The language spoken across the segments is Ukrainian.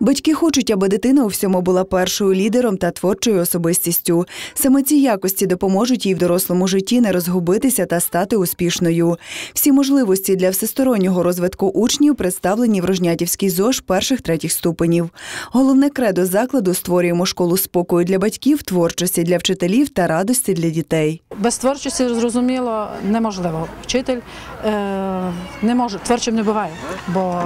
Батьки хочуть, аби дитина у всьому була першою лідером та творчою особистістю. Саме ці якості допоможуть їй в дорослому житті не розгубитися та стати успішною. Всі можливості для всестороннього розвитку учнів представлені в Рожнятівській ЗОЖ перших третіх ступенів. Головне кредо закладу створюємо школу спокою для батьків, творчості для вчителів та радості для дітей. Без творчості зрозуміло неможливо. Вчитель е, не може творчим не буває, бо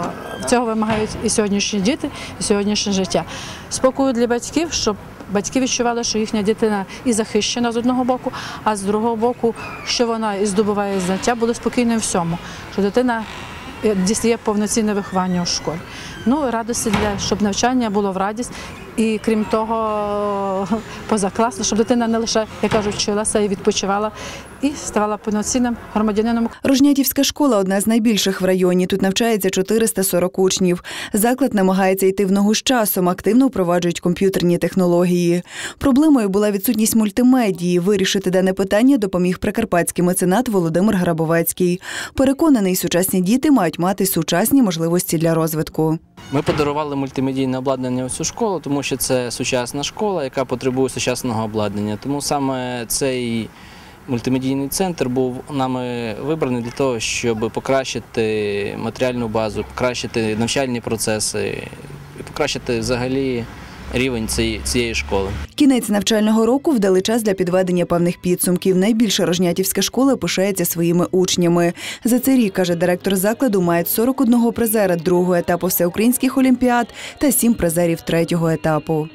цього вимагають і сьогоднішні діти, сьогоднішнє життя. Спокою для батьків, щоб батьки відчували, що їхня дитина і захищена з одного боку, а з другого боку, що вона і здобуває знаття, були спокійною всьому, що дитина е, дістає повноцінне виховання у школі. Ну, радості для щоб навчання було в радість. І крім того, позакласно, щоб дитина не лише, як кажуть, вчилася і відпочивала, і ставала повноцінним громадянином Рожнятівська школа одна з найбільших в районі. Тут навчається 440 учнів. Заклад намагається йти в ногу з часом, активно впроваджують комп'ютерні технології. Проблемою була відсутність мультимедії. Вирішити дане питання допоміг прикарпатський меценат Володимир Грабовецький. Переконаний, сучасні діти мають мати сучасні можливості для розвитку. Ми подарували мультимедійне обладнання у цю школу, тому що це сучасна школа, яка потребує сучасного обладнання. Тому саме цей мультимедійний центр був нами вибраний для того, щоб покращити матеріальну базу, покращити навчальні процеси і покращити взагалі рівень цієї, цієї школи. Кінець навчального року вдали час для підведення певних підсумків. Найбільше Рожнятівська школа пишається своїми учнями. За цей рік, каже директор закладу, мають 41 призера другого етапу всеукраїнських олімпіад та 7 призерів третього етапу.